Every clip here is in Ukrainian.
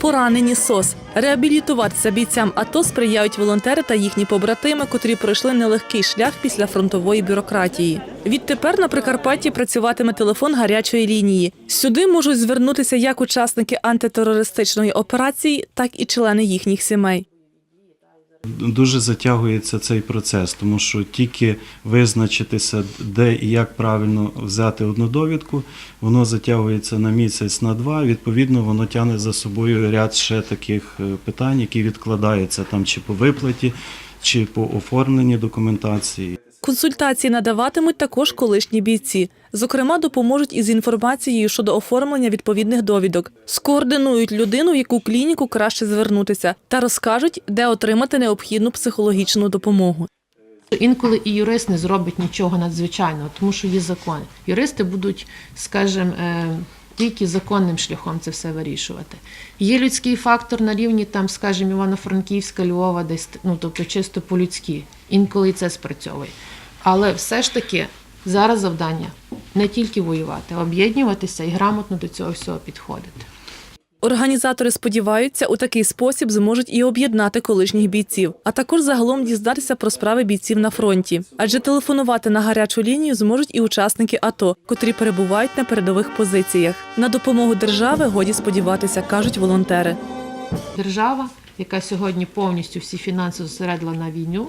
Поранені СОС. Реабілітуватися бійцям АТО сприяють волонтери та їхні побратими, котрі пройшли нелегкий шлях після фронтової бюрократії. Відтепер на Прикарпатті працюватиме телефон гарячої лінії. Сюди можуть звернутися як учасники антитерористичної операції, так і члени їхніх сімей. Дуже затягується цей процес, тому що тільки визначитися, де і як правильно взяти одну довідку, воно затягується на місяць, на два. Відповідно, воно тягне за собою ряд ще таких е, питань, які відкладаються там чи по виплаті, чи по оформленні документації. Консультації надаватимуть також колишні бійці. Зокрема, допоможуть із інформацією щодо оформлення відповідних довідок, скоординують людину, в яку клініку краще звернутися, та розкажуть, де отримати необхідну психологічну допомогу. Інколи і юрист не зробить нічого надзвичайного, тому що є закони. Юристи будуть, скажімо, е, тільки законним шляхом це все вирішувати. Є людський фактор на рівні, там, скажімо, Івано-Франківська, Львова, десь ну, тобто чисто по-людськи. Інколи і це спрацьовує. Але все ж таки зараз завдання не тільки воювати, а об'єднуватися і грамотно до цього всього підходити. Організатори сподіваються, у такий спосіб зможуть і об'єднати колишніх бійців, а також загалом дізнатися про справи бійців на фронті. Адже телефонувати на гарячу лінію зможуть і учасники АТО, котрі перебувають на передових позиціях. На допомогу держави годі сподіватися, кажуть волонтери. Держава, яка сьогодні повністю всі фінанси зосередила на війну,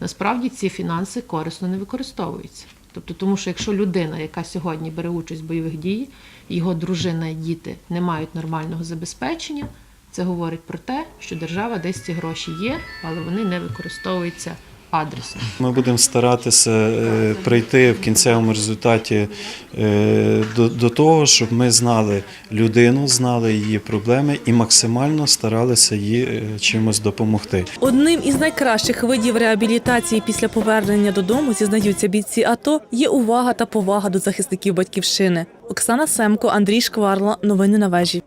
насправді ці фінанси корисно не використовуються. Тобто, тому що якщо людина, яка сьогодні бере участь в бойових діях, його дружина і діти не мають нормального забезпечення, це говорить про те, що держава десь ці гроші є, але вони не використовуються адресно. Ми будемо старатися е, прийти в кінцевому результаті е, до, до того, щоб ми знали людину, знали її проблеми і максимально старалися їй е, чимось допомогти. Одним із найкращих видів реабілітації після повернення додому, зізнаються бійці АТО, є увага та повага до захисників батьківщини. Оксана Семко, Андрій Шкварла. Новини на вежі.